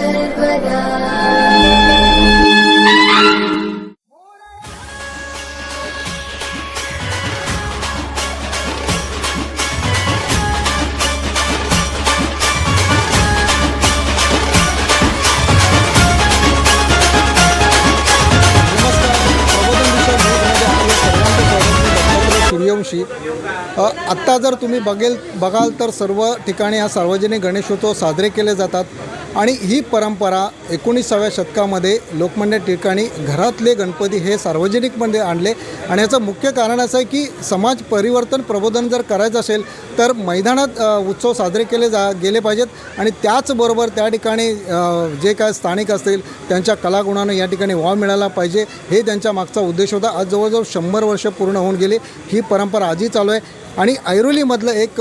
सर्वदा सूर्यवंशी आत्ता जर तुम्ही बघेल बघाल तर सर्व ठिकाणी हा सार्वजनिक गणेशोत्सव साजरे केले जातात. आणि ही परंपरा एकोणीसाव्या शतकामध्ये लोकमान्य ठिकाणी घरातले गणपती हे सार्वजनिकमध्ये आणले. आणि याचं मुख्य कारण असं आहे की समाज परिवर्तन प्रबोधन जर करायचं असेल तर मैदानात उत्सव साजरे केले जा गेले पाहिजेत. आणि त्याचबरोबर त्या ठिकाणी जे काय स्थानिक असतील त्यांच्या कलागुणांना या ठिकाणी वाव मिळाला पाहिजे हे त्यांच्या मागचा उद्देश होता. आज जवळजवळ शंभर वर्ष पूर्ण होऊन गेली. ही परंपरा आजही चालू आहे. आणि ऐरोलीमधलं एक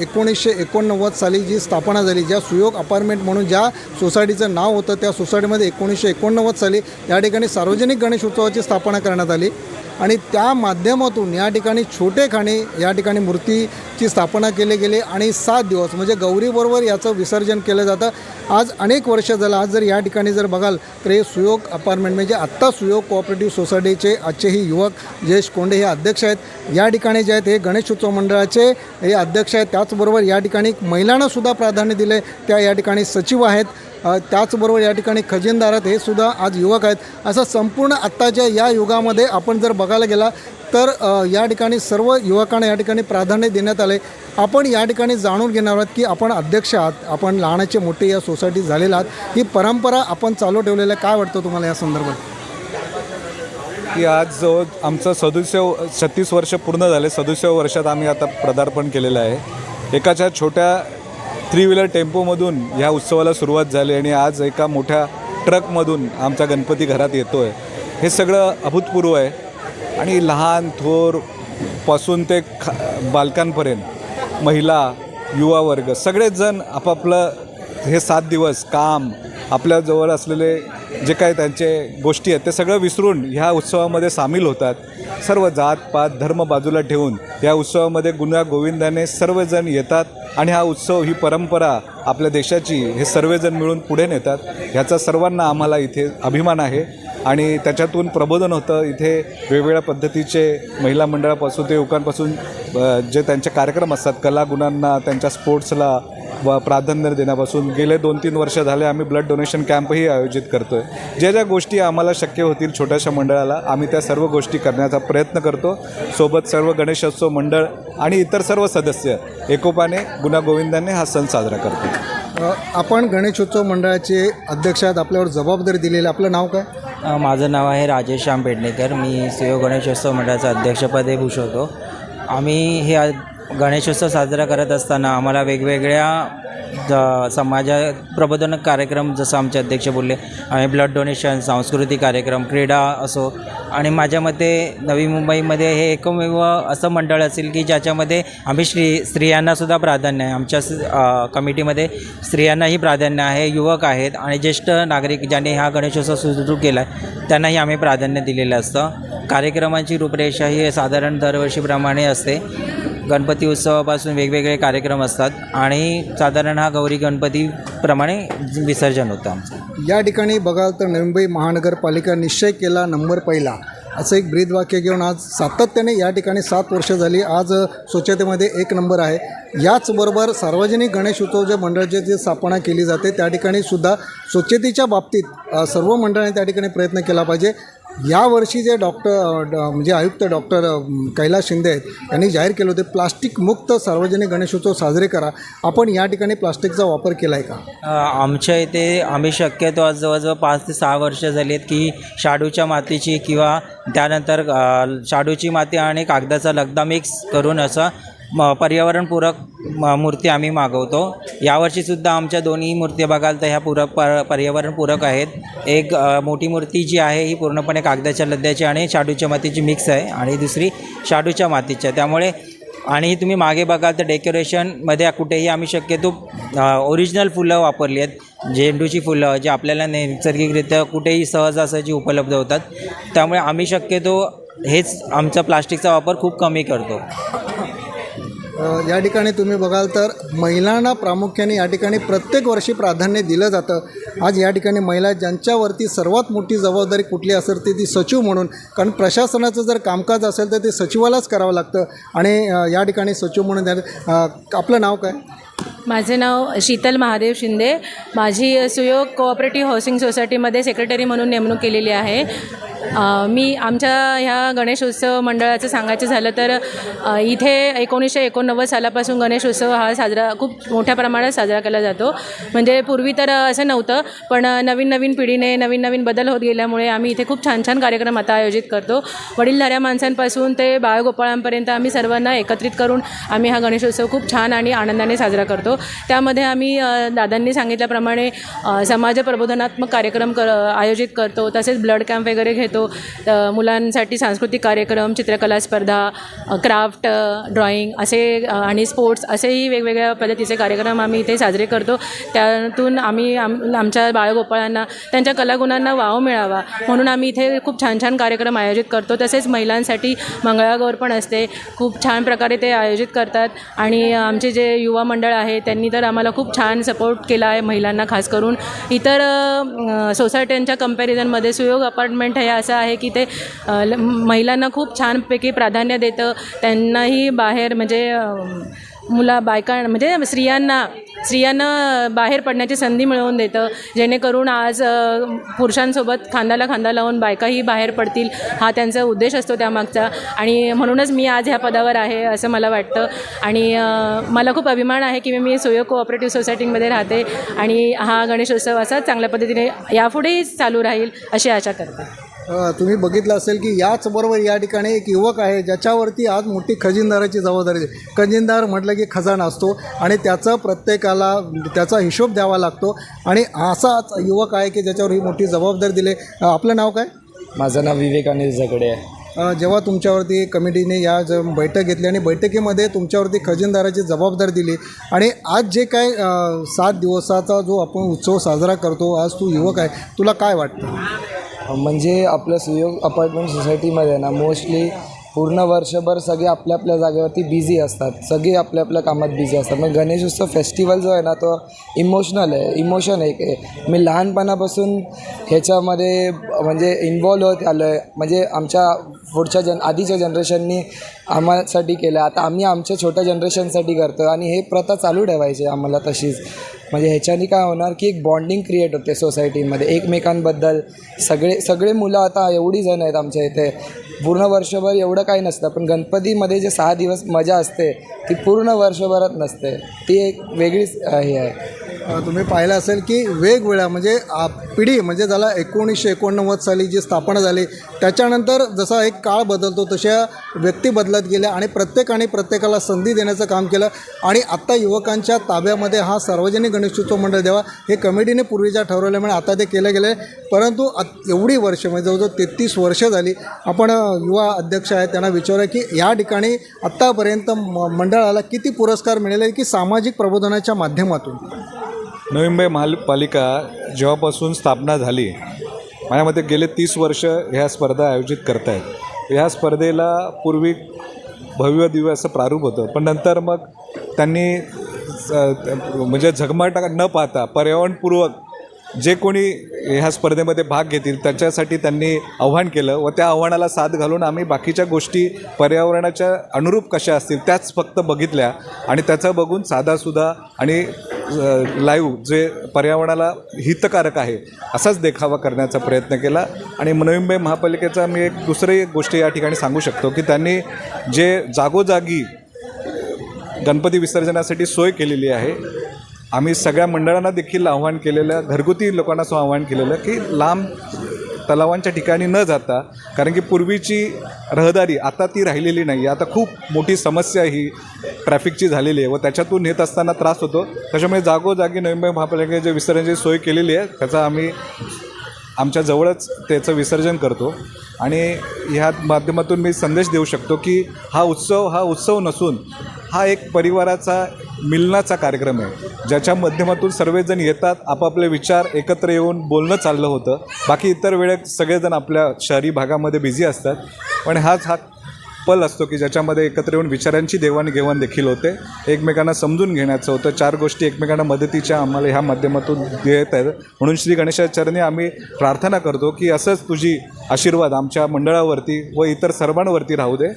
एकोणीसशे एकोणनव्वद साली जी स्थापना झाली ज्या सुयोग अपार्टमेंट म्हणून ज्या सोसायटीचं नाव होतं त्या सोसायटीमध्ये एकोणीसशे एकोणनव्वद साली या ठिकाणी सार्वजनिक गणेश उत्सवाची स्थापना करण्यात आली. आणि त्या माध्यमातून या ठिकाणी छोटे खाणे या ठिकाणी मूर्तीची स्थापना केली गेली आणि सात दिवस म्हणजे गौरीबरोबर याचं विसर्जन केलं जातं. आज अनेक वर्ष झालं आज जर या ठिकाणी जर बघाल तर हे सुयोग अपार्टमेंट म्हणजे आत्ता सुयोग कोऑपरेटिव्ह सोसायटीचे आजचेही युवक जयेश कोंडे हे अध्यक्ष आहेत. या ठिकाणी जे आहेत हे गणेश उत्सव मंडळाचे हे अध्यक्ष आहेत. त्याचबरोबर या ठिकाणी महिलांनासुद्धा प्राधान्य दिले त्या या ठिकाणी सचिव आहेत. त्याचबरोबर या ठिकाणी खजिनदार आहेत हे सुद्धा आज युवक आहेत. असं संपूर्ण आत्ताच्या या युगामध्ये आपण जर बघायला गेला तर या ठिकाणी सर्व युवकांना या ठिकाणी प्राधान्य देण्यात आले. आपण या ठिकाणी जाणून घेणार आहोत की आपण अध्यक्ष आहात आपण लहानाचे मोठे या सोसायटीत झालेला आहात. ही परंपरा आपण चालू ठेवलेलं आहे. काय वाटतं तुम्हाला या संदर्भात? की आज जो आमचं सदुसव छत्तीस वर्ष पूर्ण झाले सदुसव वर्षात आम्ही आता पदार्पण केलेलं आहे. एकाच्या छोट्या थ्री व्हीलर टेम्पोमधून ह्या उत्सवाला सुरुवात झाली आणि आज एका मोठ्या ट्रकमधून आमचा गणपती घरात येतो आहे हे सगळं अभूतपूर्व आहे. आणि लहान थोरपासून ते खा बालकांपर्यंत महिला युवा वर्ग सगळेच जण आपापलं हे सात दिवस काम आपल्याजवळ असलेले जे काही त्यांचे गोष्टी आहेत ते सगळं विसरून ह्या उत्सवामध्ये सामील होतात. सर्व जात पात धर्म बाजूला ठेवून या उत्सवामध्ये गुन्हा गोविंदाने सर्वजण येतात आणि हा उत्सव ही परंपरा आपल्या देशाची हे सर्वजण मिळून पुढे नेतात. ह्याचा सर्वांना आम्हाला इथे अभिमान आहे. आणि त्याच्यातून प्रबोधन होतं. इथे वेगवेगळ्या पद्धतीचे महिला मंडळापासून ते युवकांपासून जे त्यांचे कार्यक्रम असतात कला गुणांना त्यांच्या स्पोर्ट्सला व प्राधान्य देण्यापासून गेले दोन तीन वर्ष झाले आम्ही ब्लड डोनेशन कॅम्पही आयोजित करतो आहे ज्या ज्या गोष्टी आम्हाला शक्य होतील छोट्याशा मंडळाला आम्ही त्या सर्व गोष्टी करण्याचा प्रयत्न करतो. सोबत सर्व गणेशोत्सव मंडळ आणि इतर सर्व सदस्य एकोपाने गुण्यागोविंदाने हा सण साजरा करतो आपण गणेशोत्सव मंडळाचे अध्यक्ष आहेत आपल्यावर जबाबदारी दिलेली. आपलं नाव काय? माझं नाव आहे राजेश श्याम पेडणेकर. मी सुयोग गणेशोत्सव मंडळाचा अध्यक्षपदे भूषवतो. आम्ही हे आ- गणेशोत्सव साजरा करत असताना आम्हाला वेगवेगळ्या ज- समाजा प्रबोधन कार्यक्रम जसं आमचे अध्यक्ष बोलले आम्ही ब्लड डोनेशन सांस्कृतिक कार्यक्रम क्रीडा असो. आणि माझ्या मते नवी मुंबईमध्ये हे एकमेव असं मंडळ असेल की ज्याच्यामध्ये आम्ही श्री स्त्रियांनासुद्धा प्राधान्य आहे. आमच्या कमिटीमध्ये स्त्रियांनाही प्राधान्य आहे युवक आहेत आणि ज्येष्ठ नागरिक ज्यांनी हा गणेशोत्सव सुरू केला आहे त्यांनाही आम्ही प्राधान्य दिलेलं असतं. कार्यक्रमांची रूपरेषा ही साधारण दरवर्षीप्रमाणे असते. गणपती उत्सवापासून वेगवेगळे कार्यक्रम असतात आणि साधारण हा गौरी गणपतीप्रमाणे विसर्जन होतं आमचं. या ठिकाणी बघाल तर मुंबई महानगरपालिका निश्चय केला नंबर पहिला. असं एक ब्रीदवाक्य घेऊन आज सातत्याने या ठिकाणी सात वर्ष झाली. आज स्वच्छतेमध्ये एक नंबर आहे. याचबरोबर सार्वजनिक गणेश उत्सव जे मंडळाची जी स्थापना केली जाते त्या ठिकाणी सुद्धा स्वच्छतेच्या बाबतीत सर्व मंडळांनी त्या ठिकाणी प्रयत्न केला पाहिजे. यावर्षी जे डॉक्टर म्हणजे आयुक्त डॉक्टर कैलास शिंदे आहेत यांनी जाहीर केलं होते प्लास्टिक मुक्त सार्वजनिक गणेशोत्सव साजरे करा. आपण या ठिकाणी प्लास्टिकचा वापर केला आहे का आमच्या इथे आम्ही शक्यतो आज जवळजवळ पाच ते सहा वर्ष झाली आहेत की शाडूच्या मातीची किंवा त्यानंतर शाडूची माती आणि कागदाचा लगदा मिक्स करून असं म पर्यावरणपूरक म मूर्ती आम्ही मागवतो. यावर्षीसुद्धा आमच्या दोन्ही मूर्ती बघाल तर ह्या पूरक पर पर्यावरणपूरक आहेत. एक मोठी मूर्ती जी आहे ही पूर्णपणे कागदाच्या लद्द्याची आणि शाडूच्या मातीची मिक्स आहे आणि दुसरी शाडूच्या मातीची आहे. त्यामुळे आणि तुम्ही मागे बघाल तर डेकोरेशनमध्ये कुठेही आम्ही शक्यतो ओरिजिनल फुलं वापरली आहेत. झेंडूची फुलं जी आपल्याला नैसर्गिकरित्या कुठेही सहजासहजी उपलब्ध होतात. त्यामुळे आम्ही शक्यतो हेच आमचा प्लास्टिकचा वापर खूप कमी करतो. या ठिकाणी तुम्ही बघाल तर महिलांना प्रामुख्याने या ठिकाणी प्रत्येक वर्षी प्राधान्य दिलं जातं. आज या ठिकाणी महिला ज्यांच्यावरती सर्वात मोठी जबाबदारी कुठली असेल ती ती सचिव म्हणून. कारण प्रशासनाचं जर कामकाज असेल तर ते सचिवालाच करावं लागतं. आणि या ठिकाणी सचिव म्हणून आपलं नाव काय? माझे नाव शीतल महादेव शिंदे. माझी सुयोग कोऑपरेटिव्ह हाऊसिंग सोसायटीमध्ये सेक्रेटरी म्हणून नेमणूक केलेली आहे. मी आमच्या ह्या गणेशोत्सव मंडळाचं सांगायचं झालं तर इथे एकोणीसशे एकोणनव्वद सालापासून गणेशोत्सव हा साजरा खूप मोठ्या प्रमाणात साजरा केला जातो. म्हणजे पूर्वी तर असं नव्हतं पण नवीन नवीन पिढीने नवीन नवीन बदल होत गेल्यामुळे आम्ही इथे खूप छान छान कार्यक्रम आता आयोजित करतो. वडीलधाऱ्या माणसांपासून ते बाळगोपाळांपर्यंत आम्ही सर्वांना एकत्रित करून आम्ही हा गणेशोत्सव खूप छान आणि आनंदाने साजरा करतो. त्यामध्ये आम्ही दादांनी सांगितल्याप्रमाणे समाज प्रबोधनात्मक कार्यक्रम कर आयोजित करतो तसेच ब्लड कॅम्प वगैरे घेतो. करतो मुलांसाठी सांस्कृतिक कार्यक्रम चित्रकला स्पर्धा क्राफ्ट ड्रॉईंग ड्रॉइंग असे आणि स्पोर्ट्स असेही वेगवेगळ्या पद्धतीचे कार्यक्रम आम्ही इथे साजरे करतो. त्यातून आम्ही आम आमच्या बाळगोपाळांना त्यांच्या कलागुणांना वाव मिळावा म्हणून आम्ही इथे खूप छान छान कार्यक्रम आयोजित करतो. तसेच महिलांसाठी मंगळागौर पण असते. खूप छान प्रकारे ते आयोजित करतात. आणि आमचे जे युवा मंडळ आहे त्यांनी तर आम्हाला खूप छान सपोर्ट केला आहे महिलांना खास करून. इतर सोसायट्यांच्या कम्पॅरिझनमध्ये सुयोग अपार्टमेंट हे असं आहे की ते ल- महिलांना खूप छानपैकी प्राधान्य देतं. त्यांनाही बाहेर म्हणजे मुला बायका म्हणजे स्त्रियांना स्त्रियांना बाहेर पडण्याची संधी मिळवून देतं. जेणेकरून आज पुरुषांसोबत खांद्याला खांदा लावून बायकाही बाहेर पडतील. हा त्यांचा उद्देश असतो त्यामागचा. आणि म्हणूनच मी आज ह्या पदावर आहे असं मला वाटतं. आणि मला खूप अभिमान आहे की मी सुयोग कोऑपरेटिव्ह सोसायटीमध्ये राहते. आणि हा गणेशोत्सव असाच चांगल्या पद्धतीने यापुढेही चालू राहील अशी आशा करते. तुम्ही बघितलं असेल की याचबरोबर या ठिकाणी एक युवक आहे ज्याच्यावरती आज मोठी खजिनदाराची जबाबदारी. खजिनदार म्हटलं की खजाना असतो आणि त्याचा प्रत्येकाला त्याचा हिशोब द्यावा लागतो. आणि असाच युवक आहे की ज्याच्यावर ही मोठी जबाबदारी दिली आपलं नाव काय? माझं नाव विवेक अनिल झगडे आहे. जेव्हा तुमच्यावरती कमिटीने या ज बैठक घेतली आणि बैठकीमध्ये तुमच्यावरती खजिनदाराची जबाबदारी दिली. आणि आज जे काय सात दिवसाचा जो आपण उत्सव साजरा करतो आज तू युवक आहे. तुला काय वाटतं? म्हणजे आपलं सुयोग अपार्टमेंट सोसायटीमध्ये ना मोस्टली पूर्ण वर्षभर सगळे आपल्या आपल्या जागेवरती बिझी असतात. सगळे आपल्या आपल्या कामात बिझी असतात. मग गणेशोत्सव फेस्टिवल जो आहे ना तो इमोशनल आहे. इमोशन एक आहे मी लहानपणापासून ह्याच्यामध्ये म्हणजे इन्वॉल्व होत आलो आहे म्हणजे आमच्या पुढच्या जन आधीच्या जनरेशननी आम्हासाठी केलं. आता आम्ही आमच्या छोट्या जनरेशनसाठी करतो आणि हे प्रथा चालू ठेवायची आम्हाला तशीच. म्हणजे ह्याच्याने काय होणार की एक बॉन्डिंग क्रिएट होते सोसायटीमध्ये एकमेकांबद्दल. सगळे सगळे मुलं आता एवढी जण आहेत आमच्या इथे. पूर्ण वर्षभर एवढं काही नसतं पण गणपतीमध्ये जे सहा दिवस मजा असते ती पूर्ण वर्षभरात नसते. ती एक वेगळीच हे आहे. तुम्ही पाहिलं असेल की वेगवेगळ्या म्हणजे पिढी म्हणजे झाला एकोणीसशे एकोणनव्वद साली जी स्थापना झाली त्याच्यानंतर जसा एक काळ बदलतो तशा व्यक्ती बदलत गेल्या आणि प्रत्येकाने प्रत्येकाला संधी देण्याचं काम केलं. आणि आत्ता युवकांच्या ताब्यामध्ये हा सार्वजनिक गणेशोत्सव मंडळ द्यावा. हे कमिटीने पूर्वीच्या ठरवल्यामुळे आता ते केलं गेलं आहे परंतु आत- एवढी वर्ष म्हणजे जवळजवळ तेहतीस वर्ष झाली आपण युवा अध्यक्ष आहेत त्यांना विचारूया की या ठिकाणी आत्तापर्यंत म मंडळाला किती पुरस्कार मिळाले की सामाजिक प्रबोधनाच्या माध्यमातून? नवी मुंबई महापालिका जेव्हापासून स्थापना झाली माझ्या मते गेले तीस वर्ष ह्या स्पर्धा आयोजित करत आहेत ह्या स्पर्धेला पूर्वी भव्य दिव्य असं प्रारूप होतं पण नंतर मग त्यांनी म्हणजे झगमाटा न पाहता पर्यावरणपूर्वक जे कोणी ह्या स्पर्धेमध्ये भाग घेतील त्याच्यासाठी त्यांनी आव्हान केलं व त्या आव्हानाला साथ घालून आम्ही बाकीच्या गोष्टी पर्यावरणाच्या अनुरूप कशा असतील त्याच फक्त बघितल्या आणि त्याचं बघून साधासुधा आणि लाईव्ह जे पर्यावरणाला हितकारक आहे असाच देखावा करण्याचा प्रयत्न केला आणि नवी मुंबई महापालिकेचा मी एक दुसरी एक गोष्ट या ठिकाणी सांगू शकतो की त्यांनी जे जागोजागी गणपती विसर्जनासाठी सोय केलेली आहे. आम्ही सगळ्या मंडळांना देखील आव्हान केलेलं घरगुती लोकांना सुद्धा आव्हान केलेलं की लांब तलावांच्या ठिकाणी न जाता कारण की पूर्वीची रहदारी आता ती राहिलेली नाही. आता खूप मोठी समस्या ही. ट्रॅफिकची झालेली आहे व त्याच्यातून येत असताना त्रास होतो. त्याच्यामुळे जागोजागी नवी मुंबई महापालिकेने जे विसर्जनाची सोय केलेली आहे त्याचा आम्ही आमच्या जवळच त्याचं विसर्जन करतो. आणि ह्या माध्यमातून मी संदेश देऊ शकतो की हा उत्सव हा उत्सव नसून हा एक परिवाराचा मिलनाचा कार्यक्रम आहे. ज्याच्या माध्यमातून सर्वजण येतात आपापले विचार एकत्र येऊन बोलणं चाललं होतं. बाकी इतर वेळेत सगळेजण आपल्या शहरी भागामध्ये बिझी असतात. पण हाच हा पल असतो की ज्याच्यामध्ये एकत्र येऊन विचारांची देवाणघेवाण देखील होते. एकमेकांना समजून घेण्याचं होतं. चार गोष्टी एकमेकांना मदतीच्या आम्हाला ह्या माध्यमातून देत आहेत. म्हणून श्री गणेशाचरणी आम्ही प्रार्थना करतो की असंच तुझी आशीर्वाद आमच्या मंडळावरती व इतर सर्वांवरती राहू दे.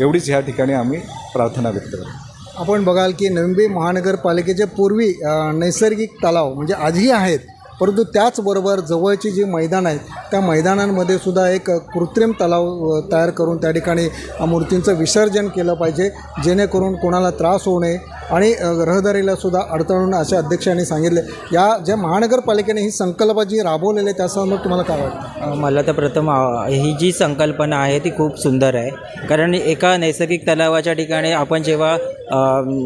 एवढीच ह्या ठिकाणी आम्ही प्रार्थना व्यक्त करतो. आपण बघाल की नवी महानगरपालिकेच्या पूर्वी नैसर्गिक तलाव म्हणजे आजही आहेत. परंतु त्याचबरोबर जवळची जी मैदान आहेत त्या मैदानांमध्ये सुद्धा एक कृत्रिम तलाव तयार करून त्या ठिकाणी मूर्तींचं विसर्जन केलं पाहिजे जेणेकरून कोणाला त्रास होऊ नये. आणि रहदारीला सुद्धा अडथळून अशा अध्यक्षांनी सांगितले. या ज्या महानगरपालिकेने ही संकल्पना जी राबवलेली आहे त्यासंदर्भात तुम्हाला काय वाटतं? मला तर प्रथम ही जी संकल्पना आहे ती खूप सुंदर आहे. कारण एका नैसर्गिक तलावाच्या ठिकाणी आपण जेव्हा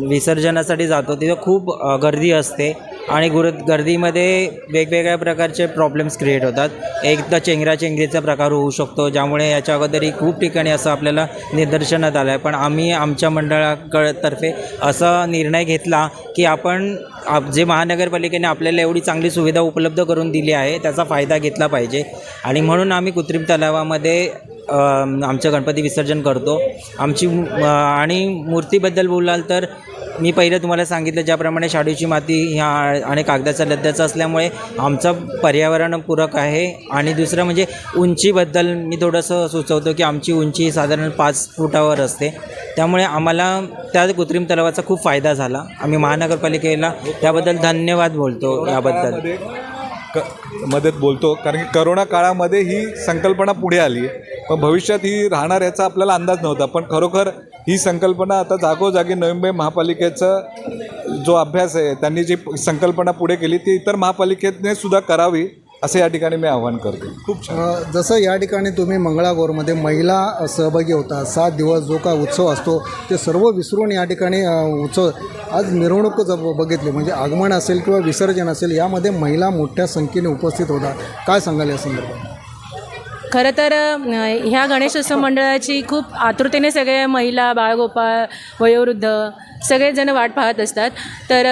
विसर्जनासाठी जातो तेव्हा खूप गर्दी असते आणि गुर गर्दीमध्ये वेगवेगळ्या प्रकारचे प्रॉब्लेम्स क्रिएट होतात. एक तर चेंगराचेंगरीचा प्रकार होऊ शकतो ज्यामुळे याच्या अगोदरही खूप ठिकाणी असं आपल्याला निदर्शनात आलं आहे पण आम्ही आमच्या मंडळाकडतर्फे असा निर्णय घेतला की आपण आप जे महानगरपालिकेने आपल्याला एवढी चांगली सुविधा उपलब्ध करून दिली आहे त्याचा फायदा घेतला पाहिजे. आणि म्हणून आम्ही कृत्रिम तलावामध्ये आमचं गणपती विसर्जन करतो. आमची आणि मूर्तीबद्दल बोलाल तर मी पहिलं तुम्हाला सांगितलं ज्याप्रमाणे शाडूची माती ह्या आणि कागदाचा लद्द्याचा असल्यामुळे आमचं पर्यावरणपूरक आहे. आणि दुसरं म्हणजे उंचीबद्दल मी थोडंसं सुचवतो की आमची उंची साधारण पाच फुटावर असते. त्यामुळे आम्हाला त्या कृत्रिम तलावाचा खूप फायदा झाला. आम्ही महानगरपालिकेला त्याबद्दल धन्यवाद बोलतो याबद्दल. क मदत बोलतो. कारण की करोना काळामध्ये ही संकल्पना पुढे आली पण भविष्यात ही राहणार याचा आपल्याला अंदाज नव्हता. पण खरोखर ही संकल्पना आता जागोजागी नवी मुंबई महापालिकेचा जो अभ्यास आहे त्यांनी जी संकल्पना पुढे केली ती इतर महापालिकेने सुद्धा करावी असं या ठिकाणी मी आवाहन करतो. खूप छान. जसं या ठिकाणी तुम्ही मंगळागौरमध्ये महिला सहभागी होता सात दिवस जो काय उत्सव असतो ते सर्व विसरून या ठिकाणी उत्सव आज मिरवणूक ज बघितली म्हणजे आगमन असेल किंवा विसर्जन असेल यामध्ये महिला मोठ्या संख्येने उपस्थित होतात काय सांगाल या संदर्भात? खरं तर ह्या गणेशोत्सव मंडळाची खूप आतुरतेने सगळे महिला बाळगोपाळ वयोवृद्ध सगळेजण वाट पाहत असतात. तर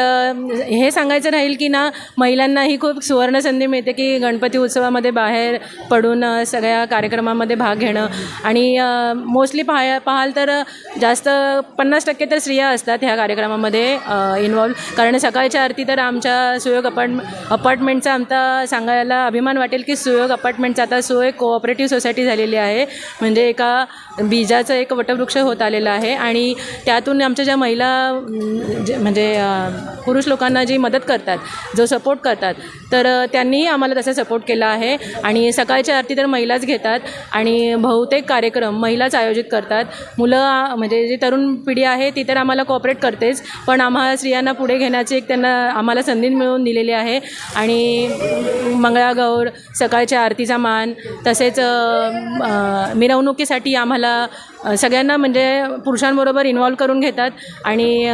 हे सांगायचं राहील की ना महिलांनाही खूप सुवर्ण संधी मिळते की गणपती उत्सवामध्ये बाहेर पडून सगळ्या कार्यक्रमामध्ये भाग घेणं. आणि मोस्टली पाहा पाहाल तर जास्त पन्नास टक्के तर स्त्रिया असतात ह्या कार्यक्रमामध्ये इन्वॉल्व कारण सकाळच्या आरती तर आमच्या सुयोग अपार्ट अपार्टमेंटचा आमचा सांगायला अभिमान वाटेल की सुयोग अपार्टमेंटचा आता सुयोग कोऑपरेटिव्ह सोसायटी झालेली आहे. म्हणजे एका बीजाचं एक वटवृक्ष होत आलेलं आहे. आणि त्यातून आमच्या ज्या महिला जे- म्हणजे पुरुष लोकांना जी मदत करतात जो सपोर्ट करतात तर त्यांनीही आम्हाला तसा सपोर्ट केला आहे. आणि सकाळच्या आरती तर महिलाच घेतात आणि बहुतेक कार्यक्रम महिलाच आयोजित करतात. मुलं म्हणजे जी तरुण पिढी आहे ती तर आम्हाला कॉपरेट करतेच पण आम्हाला स्त्रियांना पुढे घेण्याची एक त्यांना आम्हाला संधी मिळवून दिलेली आहे. आणि मंगळागौर सकाळच्या आरतीचा मान तसेच मिरवणुकीसाठी आम्हाला सगळ्यांना म्हणजे पुरुषांबरोबर इन्व्हॉल्व करून घेतात आणि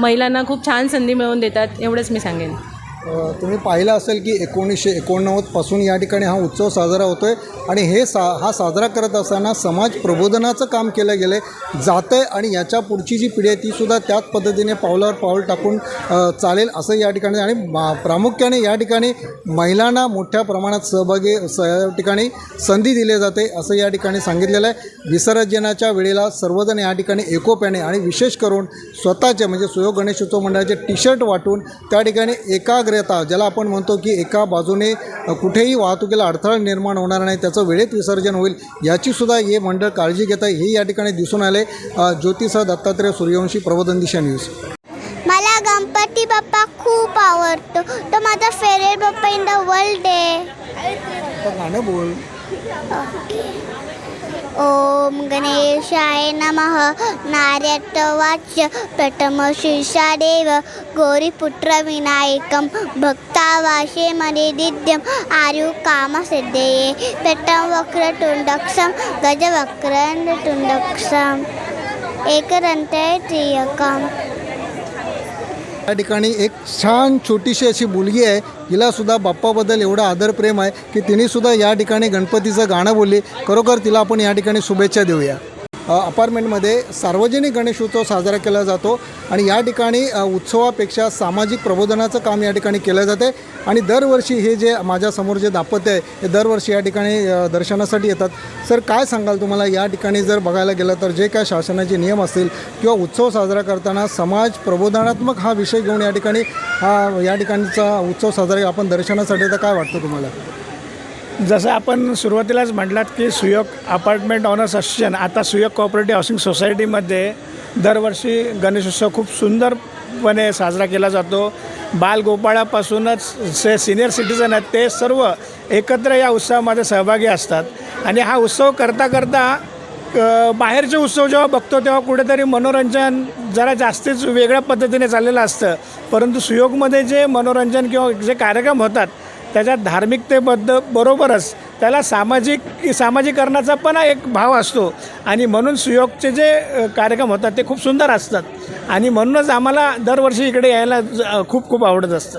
महिलांना खूप छान संधी मिळवून देतात एवढंच मी सांगेन. तुम्ही पाहिलं असेल की एकोणीसशे एकोणनव्वदपासून या ठिकाणी हा उत्सव साजरा होतो आहे आणि हे सा हा साजरा करत असताना समाज प्रबोधनाचं काम केलं गेलं आहे जातं आहे आणि याच्या पुढची जी पिढी आहे तीसुद्धा त्याच पद्धतीने पावलावर पाऊल टाकून चालेल असं या ठिकाणी आणि मा- प्रामुख्याने या ठिकाणी महिलांना मोठ्या प्रमाणात सहभागी स या ठिकाणी संधी दिली जाते असं या ठिकाणी सांगितलेलं आहे. विसर्जनाच्या वेळेला सर्वजण या ठिकाणी एकोप्याने आणि विशेष करून स्वतःचे म्हणजे सुयोग गणेशोत्सव मंडळाचे टी शर्ट वाटून त्या ठिकाणी एकाग्रता ज्याला आपण म्हणतो की एका बाजूने कुठेही वाहतुकीला अडथळा निर्माण होणार नाही त्याचं वेळेत विसर्जन होईल याचीसुद्धा हे मंडळ काळजी घेत आहे. हे या ठिकाणी दिसून आले. ज्योतिषा दत्तात्रय सूर्यवंशी प्रबोधन दिशा न्यूज. मला गणपती बाप्पा खूप आवडतो. तो माझा favourite Bappa in the world आहे. गाणं बोल. ओम गणेशाय नमः। नार्यटवाच प्रथम शीर्षादेव गौरीपुत्र विनायकं भक्तावाशे मनिदिद्यम्। आयु कामसिद्धये प्रथम वक्रतुण्डक्षं गजवक्रतुण्डक्षम्। एकरन्ते त्रियकम् या ठिकाणी एक छान छोटीशी अशी मुलगी आहे. हिला सुद्धा बाप्पाबद्दल एवढा आदर प्रेम आहे की तिने सुद्धा या ठिकाणी गणपतीचं गाणं बोलली. खरोखर तिला आपण या ठिकाणी शुभेच्छा देऊया. अपार्टमेंटमध्ये सार्वजनिक गणेशोत्सव साजरा केला जातो आणि या ठिकाणी उत्सवापेक्षा सामाजिक प्रबोधनाचं काम या ठिकाणी केलं जाते. आणि दरवर्षी हे जे माझ्यासमोर जे दाम्पत्य आहे हे दरवर्षी या ठिकाणी दर्शनासाठी येतात. सर काय सांगाल तुम्हाला? या ठिकाणी जर बघायला गेलं तर जे काय शासनाचे नियम असतील किंवा उत्सव साजरा करताना समाज प्रबोधनात्मक हा विषय घेऊन या ठिकाणी हा या ठिकाणचा उत्सव साजरा आपण दर्शनासाठी तर काय वाटतं तुम्हाला? जसं आपण सुरुवातीलाच म्हटलात की सुयोग अपार्टमेंट ऑनर्स असोसिएशन आता सुयोग कोऑपरेटिव्ह हाऊसिंग सोसायटीमध्ये दरवर्षी गणेशोत्सव खूप सुंदरपणे साजरा केला जातो. बालगोपाळापासूनच से सिनियर सिटीजन आहेत ते सर्व एकत्र या उत्सवामध्ये सहभागी असतात. आणि हा उत्सव करता करता बाहेरचे उत्सव जेव्हा बघतो तेव्हा कुठेतरी मनोरंजन जरा जास्तीच वेगळ्या पद्धतीने चाललेलं असतं. परंतु सुयोगमध्ये जे मनोरंजन किंवा जे कार्यक्रम होतात त्याच्यात धार्मिकतेबद्द बरोबरच त्याला सामाजिक सामाजिकरणाचा पण एक भाव असतो. आणि म्हणून सुयोगचे जे कार्यक्रम होतात ते खूप सुंदर असतात. आणि म्हणूनच आम्हाला दरवर्षी इकडे यायला ज- खूप खूप आवडत असतं.